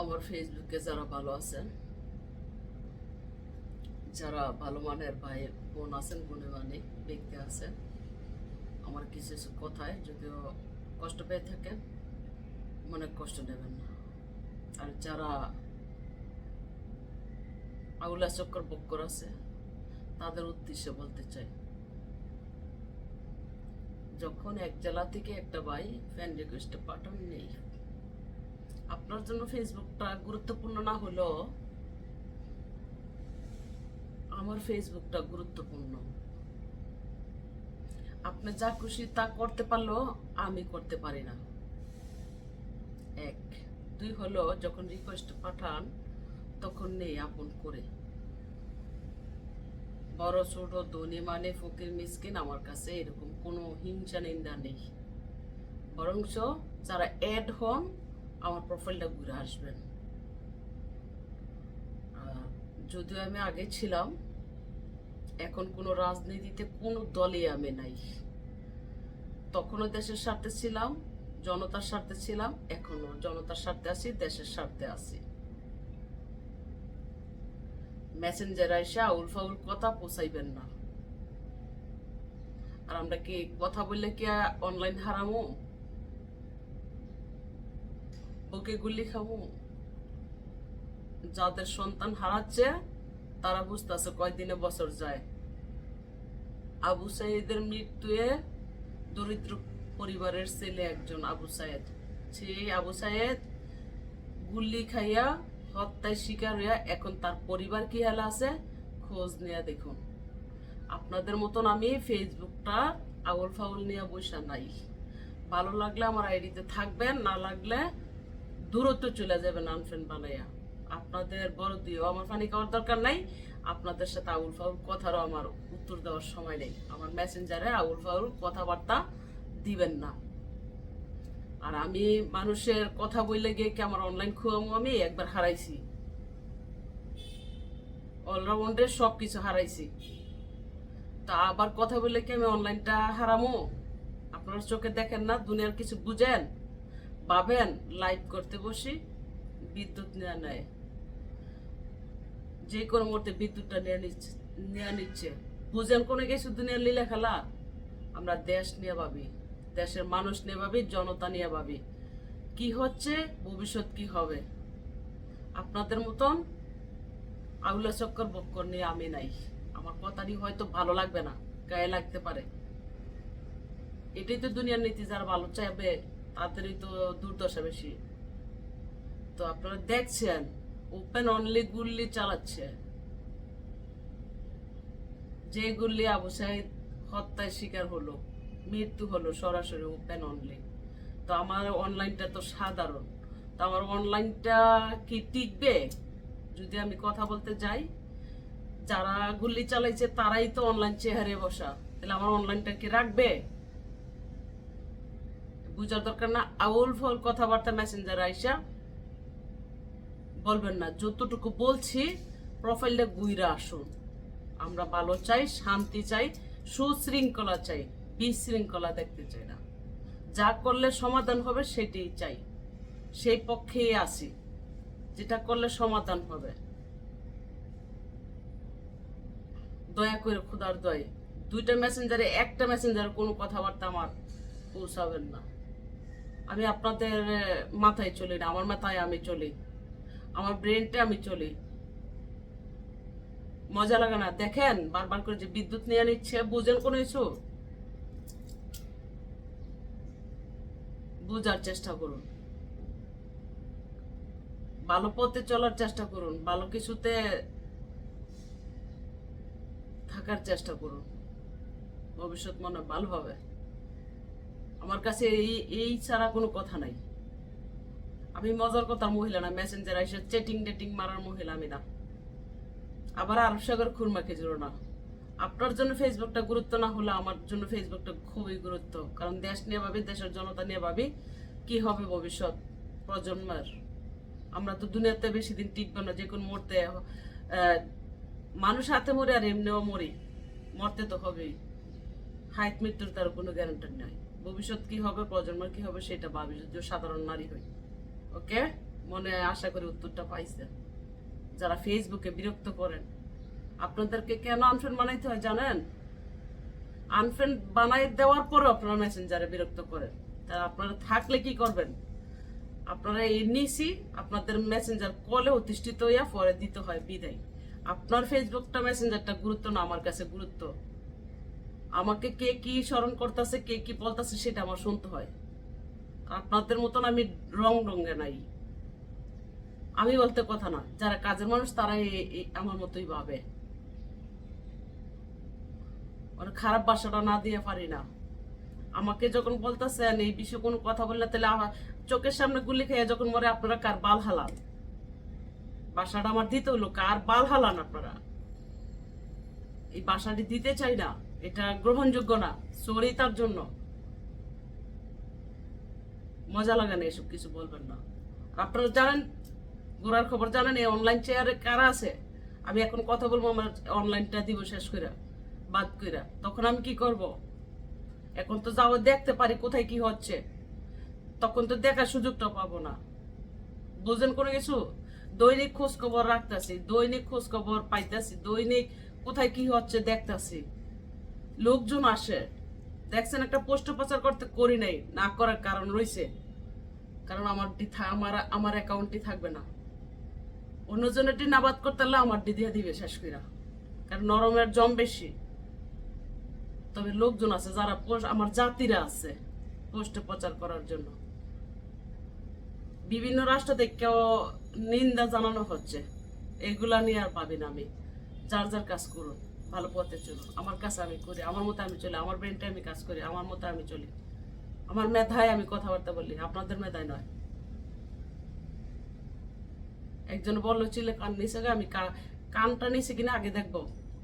আমার ফেসবুকে যারা ভালো আছেন, যারা ভালো মানের ভাই, বোন আছেন গুণে মানে ব্যক্তি আছেন, আমার কিছু কিছু কথায় যদিও কষ্ট পেয়ে থাকেন মনে কষ্ট নেবেন না। আর যারা আউলা চক্কর বক্কর আছে, তাদের উদ্দেশ্যে বলতে চাই, যখন এক জেলা থেকে একটা ভাই ফ্যান রিকোয়েস্টে পাঠান, নেই। আপনার জন্য ফেসবুকটা গুরুত্বপূর্ণ না হলেও আমার ফেসবুকটা গুরুত্বপূর্ণ। আপনি যা খুশি তা করতে পারলেও আমি করতে পারি না। এক। দুই হলো যখন রিকোয়েস্ট পাঠান, তখন নেই আপন করে। বড়, ছোট, ধনী মানে ফকির, মিসকিন আমার কাছে এরকম কোনো হিংসা নিন্দা নেই। বরঞ্চ যারা অ্যাড হন আমার প্রোফাইলটা ঘুরে আসবেন যদিও আমি আগে ছিলাম, এখন কোনো রাজনীতিতে কোনো দলে আমি নাই। তখনও দেশের স্বার্থে ছিলাম, জনতার স্বার্থে ছিলাম এখনও জনতার স্বার্থে আছি, দেশের স্বার্থে আছি। মেসেঞ্জার এসে আউল ফাউল কথা পোষাইবেন না। আর আমরা কি কথা বললে কি অনলাইন হারামো? ওকে গুলি খামো যাদের সন্তান হারাচ্ছে, তারা বুঝতেছে কয়দিনে বছর যায়। আবু সাইদের মৃত্যুয়ে দরিদ্র পরিবারের ছেলে একজন আবু সাইদ। সেই আবু সাইদ গুল্লি খাইয়া হত্যায় শিকার হইয়া এখন তার পরিবার কি হাল আছে? খোঁজ নিয়ে দেখুন। আপনাদের মতন আমি ফেসবুকটা আউল ফাউল নিয়ে বসা নাই। ভালো লাগলে আমার আইডিতে থাকবেন, না লাগলে দূরত্ব চলে যাবেন আনফ্রেন্ড বানাইয়া। আপনাদের বড় দিও আমার পানি খাওয়ার দরকার নাই, আপনাদের সাথে আউল ফাউল কথারও আমার উত্তর দেওয়ার সময় নেই। আমার মেসেঞ্জারে আউল ফাউল কথাবার্তা দিবেন না। আর আমি মানুষের কথা বললে গিয়ে কি আমার অনলাইন খুয়ামো আমি? একবার হারাইছি। অলরাউন্ডে সব কিছু হারাইছি। তা আবার কথা বললে কি আমি অনলাইনটা হারামো? আপনারা চোখে দেখেন না, দুনিয়ার কিছু বুঝেন? পাবেন, লাইভ করতে বসি, বিদ্যুৎ নেওয়া নেয় যে কোনো মুহূর্তে বিদ্যুৎটা নিয়ে নিচ্ছে নিয়ে নিচ্ছে। বুঝেন কোনো কিছু দুনিয়ার লীলা খেলা? আমরা দেশ নিয়ে ভাবি, দেশের মানুষ নিয়ে ভাবি, জনতা নিয়ে ভাবি। কি হচ্ছে, ভবিষ্যৎ কি হবে? আপনাদের মতন আউলা চক্কর বক্কর নিয়ে আমি নাই। আমার কথাটি হয়তো ভালো লাগবে না, গায়ে লাগতে পারে। এটাই তো দুনিয়ার নীতি, যারা ভালো চাইবে তাদেরই তো দুর্দশা বেশি। তো আপনারা দেখছেন ওপেন অনলি গুল্লি চালাচ্ছে। যে গুল্লি আবু সাহিদ হত্যায় শিকার হলো, মৃত্যু হলো সরাসরি ওপেন অনলি তো আমার অনলাইনটা তো সাধারণ। তো আমার অনলাইনটা কি টিকবে? যদি আমি কথা বলতে যাই, যারা গুল্লি চালাইছে তারাই তো অনলাইন চেহারে বসা। তাহলে আমার অনলাইনটা কি রাখবে? বুঝার দরকার না। আউল ফল কথাবার্তা মেসেঞ্জার আইসা বলবেন না। যতটুকু বলছি প্রোফাইলটা গুইরা আসুন। আমরা ভালো চাই, শান্তি চাই, সুশৃঙ্খলা চাই, বিশৃঙ্খলা দেখতে চাই না। যা করলে সমাধান হবে, সেটাই চাই। সেই পক্ষেই আসি যেটা করলে সমাধান হবে। দয়া করে খুদার দয়, দুইটা মেসেঞ্জারে একটা মেসেঞ্জারে কোনো কথাবার্তা আমার পৌঁছাবেন না। আমি আপনাদের মাথায় চলি না, আমার মাথায় আমি চলি। আমার ব্রেনটা আমি চলি। মজা লাগে না। দেখেন, বারবার করে যে বিদ্যুৎ নিয়ে নিচ্ছে, বুঝেন কোনো কিছু? বুঝার চেষ্টা করুন। ভালো পথে চলার চেষ্টা করুন। ভালো কিছুতে থাকার চেষ্টা করুন। ভবিষ্যৎ মনে ভালো হবে। আমার কাছে এই এই ছাড়া কোনো কথা নাই। আমি মজার কথা, মহিলা না মেসেঞ্জার এসে চেটিং টেটিং মারার মহিলা আমি না। আবার আরব সাগর খুরমা খেজুর না। আপনার জন্য ফেসবুকটা গুরুত্ব না হলে আমার জন্য ফেসবুকটা খুবই গুরুত্ব। কারণ দেশ নিয়ে ভাবি, দেশের জনতা নিয়ে ভাবি, কি হবে ভবিষ্যৎ প্রজন্মের? আমরা তো দুনিয়াতে বেশি দিন টিকবো না, যে কোনো মরতে মানুষ হাতে মরে আর এমনিও মরি। মরতে তো হবেই। হাইট মৃত্যুর তার কোনো গ্যারান্টি নাই। ভবিষ্যৎ কি হবে প্রজন্মের কি হবে সেটা ভাবি, যদিও সাধারণ নারী হই। ওকে? মনে আশা করি উত্তরটা পাইছেন যারা ফেসবুকে বিরক্ত করেন, আপনাদেরকে কেন আনফ্রেন্ড বানাইতে হয় জানেন? আনফ্রেন্ড বানাই দেওয়ার পরে আপনারা মেসেঞ্জারে বিরক্ত করেন। তা আপনারা থাকলে কি করবেন? আপনারা এই নিছি আপনাদের মেসেঞ্জার কলে অতিষ্ঠিত হইয়া পরে দিতে হয় বিদায়। আপনার ফেসবুকটা মেসেঞ্জারটা গুরুত্ব না, আমার কাছে গুরুত্ব। আমাকে কে কি স্মরণ করতেছে, কে কি বলতেছে সেটা আমার শুনতে হয়। আপনাদের মতন আমি রং রঙে নাই। আমি বলতে কথা না, যারা কাজের মানুষ তারা এ- এ- আমার মতোই ভাবে। মানে খারাপ বাসাটা না দিয়ে পারি না। আমাকে যখন বলতেছেন এই বিষয়ে কোনো কথা বললে তাহলে আমার চোখের সামনে গুলি খেয়ে যখন মরে আপনারা কার বাল হালান? বাসাটা আমার দিতে হলো কার বাল হালান আপনারা? এই বাসাটি দিতে চাই না। এটা গ্রহণযোগ্য না সরি তার জন্য। মজা লাগে না এসব কিছু বলবেন না। আপনারা জানেন গোড়ার খবর জানেন, এই অনলাইন চেয়ারে কারা আছে? আমি এখন কথা বলব আমার অনলাইনটা দিব শেষ করে বাদ করে তখন আমি কি করব? এখন তো যাও দেখতে পারি কোথায় কি হচ্ছে। তখন তো দেখার সুযোগটা পাবো না। বুঝেন কোনো কিছু? দৈনিক খোঁজ খবর রাখতেছি, দৈনিক খোঁজ খবর পাইতেছি, দৈনিক কোথায় কি হচ্ছে দেখতাছি। লোকজন আসে। দেখছেন একটা পোস্ট প্রচার করতে করি নাই, না করার কারণ রয়েছে কারণ আমার ডি আমার আমার অ্যাকাউন্টই থাকবে না। অন্যজনেরটি নাবাদ করতে হলে আমার ডি দিয়ে দিবে শেষ কইরা। কারণ নরমের জম বেশি। তবে লোকজন আছে যারা আমার জাতিরা আছে পোস্টে প্রচার করার জন্য। বিভিন্ন রাষ্ট্র থেকেও নিন্দা জানানো হচ্ছে। এগুলা নিয়ে আর পাবি না আমি। যার যার কাজ করুন। ভালো পথে চলুন আমার কাছে আমি করি, আমার মতো আমি চলি, আমার ব্রেনটা আমি কাজ করি, আমার মতো আমি চলি। আমার মেধায় আমি কথাবার্তা বলি, আপনাদের মেধায় নয়। একজন বলল চিলে কান নিচে আমি কানটা নিচে কিনা আগে দেখব।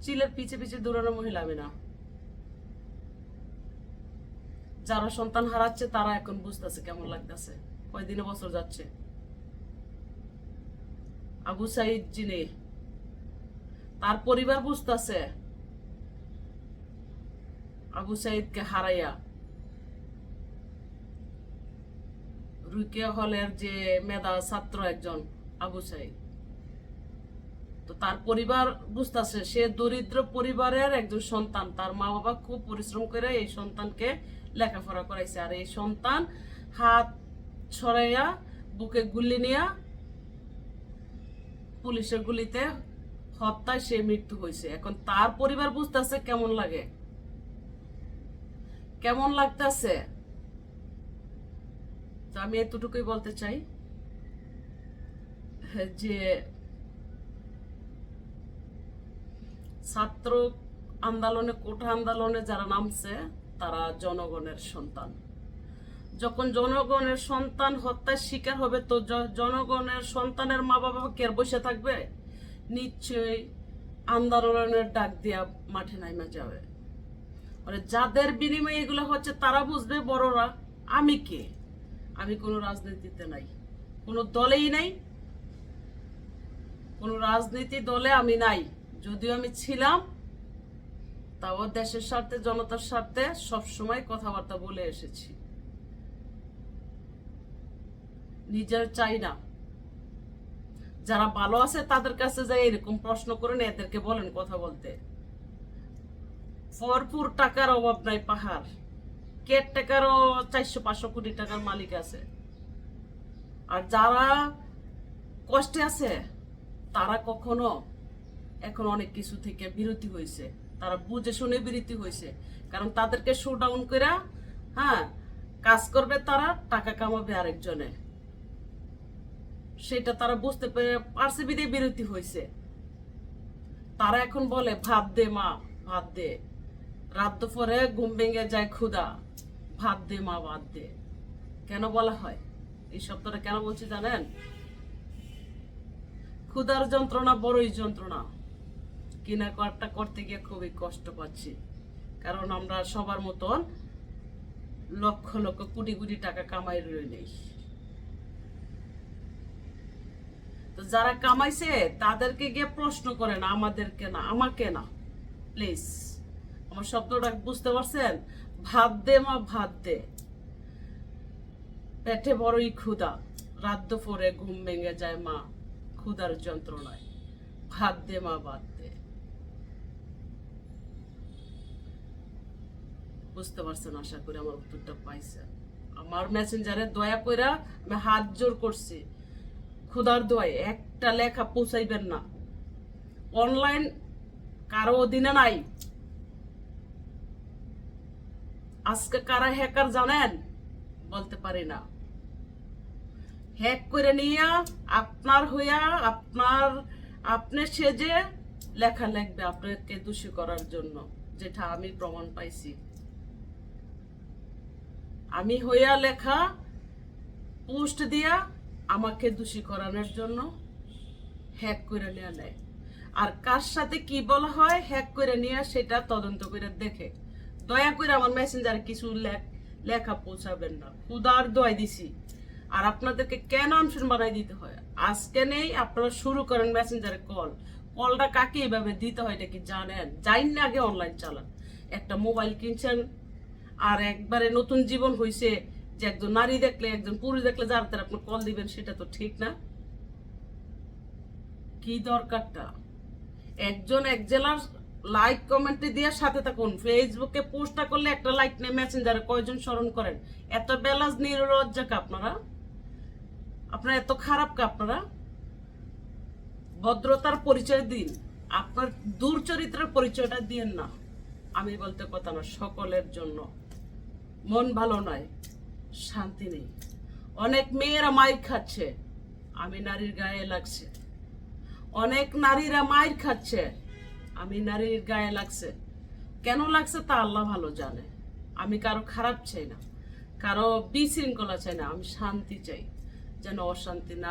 চিলের পিছে পিছে দৌড়ানো মহিলা আমি না। যারা সন্তান হারাচ্ছে, তারা এখন বুঝতেছে কেমন লাগতেছে। কয়দিনে বছর যাচ্ছে? আবু সাইদ যিনি, তার পরিবার বুঝতেছে আবু সাইদকে হারাইয়া রুকিয়া হলের যে মেধা ছাত্র একজন আবু সাইদ। তো তার পরিবার বুঝতেছে, সে দরিদ্র পরিবারের একজন সন্তান। তার মা বাবা খুব পরিশ্রম করে এই সন্তানকে লেখাপড়া করাইছে। আর এই সন্তান হাত ছড়াইয়া বুকে গুলি নিয়া পুলিশের গুলিতে হত্যায় সে মৃত্যু হয়েছে। এখন তার পরিবার বুঝতেছে কেমন লাগে। কেমন লাগতেছে? তো আমি এতটুকুই বলতে চাই, যে ছাত্র আন্দোলনে, কোঠা আন্দোলনে যারা নামছে, তারা জনগণের সন্তান। যখন জনগণের সন্তান হত্যার শিকার হবে, তো জনগণের সন্তানের মা বাবা কে বসে থাকবে? নিশ্চয়ই আন্দোলনের ডাক দিয়া মাঠে নাইমা যাবে। মানে যাদের বিনিময়ে এগুলো হচ্ছে, তারা বুঝবে বড়রা, আমি কে? আমি কোনো রাজনীতিতে নাই। কোনো দলেই নাই। কোনো রাজনীতি দলে আমি নাই। যদিও আমি ছিলাম, তাও দেশের স্বার্থে, জনতার স্বার্থে সবসময় কথাবার্তা বলে এসেছি। নিজের চাই না। যারা ভালো আছে, তাদের কাছে যাই এরকম প্রশ্ন করেন এদেরকে বলেন কথা বলতে। ভরপুর টাকার অভাব নাই, পাহাড়। কেট টাকারও চারশো, পাঁচশো কোটি টাকার মালিক আছে। আর যারা কষ্টে আছে, তারা কখনো এখন অনেক কিছু থেকে বিরতি হয়েছে। তারা বুঝে শুনে বিরতি হয়েছে। কারণ তাদেরকে শো ডাউন করে হ্যাঁ কাজ করবে তারা, টাকা কামাবে আরেকজনে। সেটা তারা বুঝতে পেরে পারছে বিদে বিরতি হয়েছে। তারা এখন বলে, ভাত দে মা, ভাত দে। রাত দুপুরে ঘুম ভেঙে যায় ক্ষুদা ভাত দে, মা, ভাত দে। কেন বলা হয়? এই শব্দটা কেন বলছি জানেন? ক্ষুধার যন্ত্রণা বড়ই যন্ত্রণা। কিনা করাটা করতে গিয়ে খুবই কষ্ট পাচ্ছি। কারণ আমরা সবার মতন লক্ষ লক্ষ কোটি কোটি টাকা কামাই রয়ে নেই। তো যারা কামাইছে, তাদেরকে গিয়ে প্রশ্ন করে না আমাদেরকে না, আমাকে না। প্লিজ। আমার শব্দটা বুঝতে পারছেন? ভাত দে মা, ভাত দে। পেটে বড়ই ক্ষুধা। রাত দুপুরে ঘুম ভেঙে যায় মা ক্ষুধার যন্ত্রণায়। ভাত দে মা, ভাত দে। বুঝতে পারছেন, আশা করি আমার উত্তরটা পাইছেন। আমার মেসেঞ্জারে দয়া কইরা আমি হাত জোর করছি। ক্ষুধার দোয়ায় একটা লেখা পৌঁছাইবেন না। অনলাইন কারও অধীনে নাই। আজকে কারা হ্যাকার জানেন? বলতে পারি না। হ্যাক করে নিয়ে আপনার হইয়া আপনার, আপনি সেজে লেখা লিখবে আপনাকে দোষী করার জন্য, যেটা আমি প্রমাণ পাইছি। আমি হইয়া লেখা পোস্ট দিয়া আমাকে দোষী করানোর জন্য হ্যাক করে নেওয়া নেয়। আর কার সাথে কি বলা হয় হ্যাক করে নিয়ে সেটা তদন্ত করে দেখে। দয়া করে আমার মেসেঞ্জারে কিছু লেখ- পৌঁছাবেন না। খুদার দোয়াই দিছি। আর আপনাদেরকে কেন অনশন বানাই দিতে হয়? আজকে নেই, আপনারা শুরু করেন মেসেঞ্জারে কল কলটা কাকে এইভাবে দিতে হয় এটা কি জানেন? জানেন না আগে অনলাইন চালান। একটা মোবাইল কিনছেন, আর একবারে নতুন জীবন হয়েছে যে একজন নারী দেখলে, একজন পুরুষ দেখলে যার তার আপনি কল দিবেন, সেটা তো ঠিক না। কি দরকারটা? একজন এক জেলার লাইক কমেন্টে দিয়ে সাথে থাকুন। ফেসবুকে পোস্টটা করলে একটা লাইক নেই মেসেঞ্জারে কয়জন স্মরণ করেন? এত বেলাজ নিরলজ্জা কা আপনারা? আপনারা এত খারাপ কা আপনারা? ভদ্রতার পরিচয় দিন। আপনার দুর্চরিত্রের পরিচয়টা দিয়েন না। আমি বলতে কথা না, সকলের জন্য। মন ভালো নয়, শান্তি নেই। অনেক মেয়েরা মাইর খাচ্ছে। আমি নারীর গায়ে লাগছে। অনেক নারীরা মাইর খাচ্ছে। আমি নারীর গায়ে লাগছে। কেন লাগছে তা আল্লাহ ভালো জানে। আমি কারও খারাপ চাই না, কারও বিশৃঙ্খলা চাই না, আমি শান্তি চাই, যেন অশান্তি না